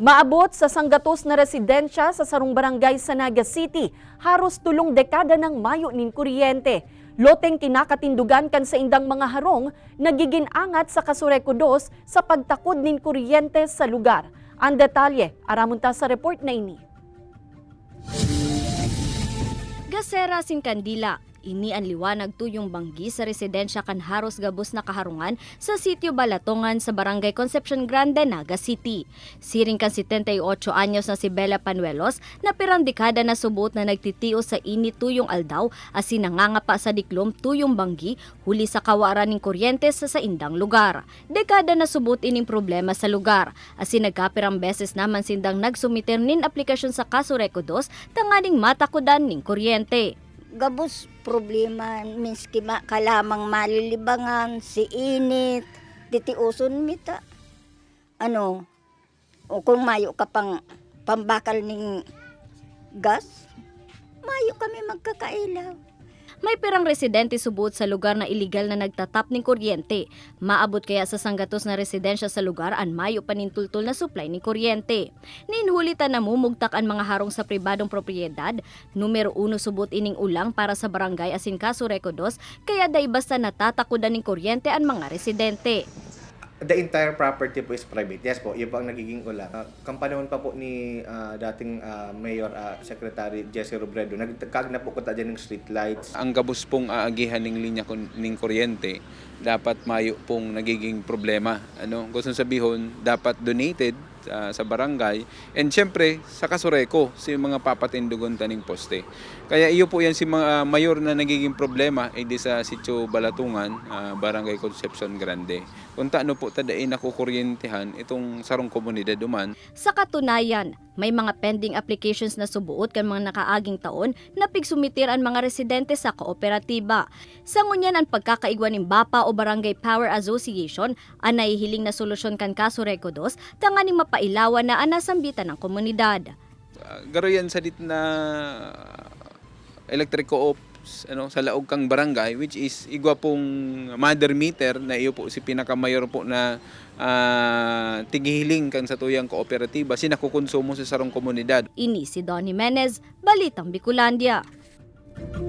Maabot sa sanggatos na residensya sa sarong barangay sa Naga City, haros tulong dekada ng mayo nin kuryente. Loteng kinakatindugan kan sa indang mga harong, nagiging angat sa Kasureko 2 sa pagtakod nin kuryente sa lugar. Ang detalye, aramunta sa report na ini. Gasera sin Kandila. Ini ang liwanag tuyong banggi sa residensya kan Haros Gabos na kaharungan sa sitio Balatongan sa Barangay Concepcion Grande, Naga City. Siring kan 78 anyos na si Bella Panuelos na pirang dekada na subot na nagtitiyo sa init tuyong aldaw asin nangangapa sa diklom tuyong banggi huli sa kawaran ng kuryente sa sa indang lugar. Dekada na subot ining problema sa lugar asin nagkapirang beses naman sindang nagsumiter nin aplikasyon sa kaso Rekodos tanganing matakudan ning kuryente. Gabos problema minski ma, kalamang malilibangan si init titiuson mita. Ano o kung mayo ka pang pambakal ning gas mayo kami magkakailaw May pirang residente subot sa lugar na iligal na nagtatap ng kuryente. Maabot kaya sa sanggatos na residensya sa lugar an mayo panintultol na supply ng kuryente. Ninhulitan na mumugtak ang mga harong sa pribadong propiedad. Numero uno subot ining ulang para sa barangay asin kaso Rekodos kaya day basta natatakudan ng kuryente ang mga residente. The entire property po is private. Yes po, yun po ang nagiging ulan. Uh, kampanahon pa po ni ah, dating ah, Mayor ah, Secretary Jesse Robredo, nagkag na po ko ta dyan ng street lights. ang gabos pong aagihan ng linya ng kuryente dapat mayo pong nagiging problema ano gusto sabihin dapat donated ah, sa barangay. And syempre sa kasureko si mga papatindugon taning poste. Kaya iyo po yan si mga mayor na nagiging problema ay di sa sitio Balatungan ah, barangay Concepcion Grande. Kung taano po tadain ako kuryentehan itong sarong komunidad duman. Sa katunayan, may mga pending applications na subuot kan mga nakaaging taon na pigsumitir ang mga residente sa kooperatiba. Sa ngunyan ang pagkakaigwan ng BAPA o Barangay Power Association ang nahihiling na solusyon kan kaso Rekodos tanganing mapailawan na ang nasambitan ng komunidad. Uh, garo yan sa dit na electric co-ops ano sa laog kang barangay which is igwa pong mother meter na iyo po si pinakamayor po na ah, tigihiling kang sa tuyang kooperatiba sinakukonsumo sa sarong komunidad Ini si Don Jimenez, Balitang Bicolandia.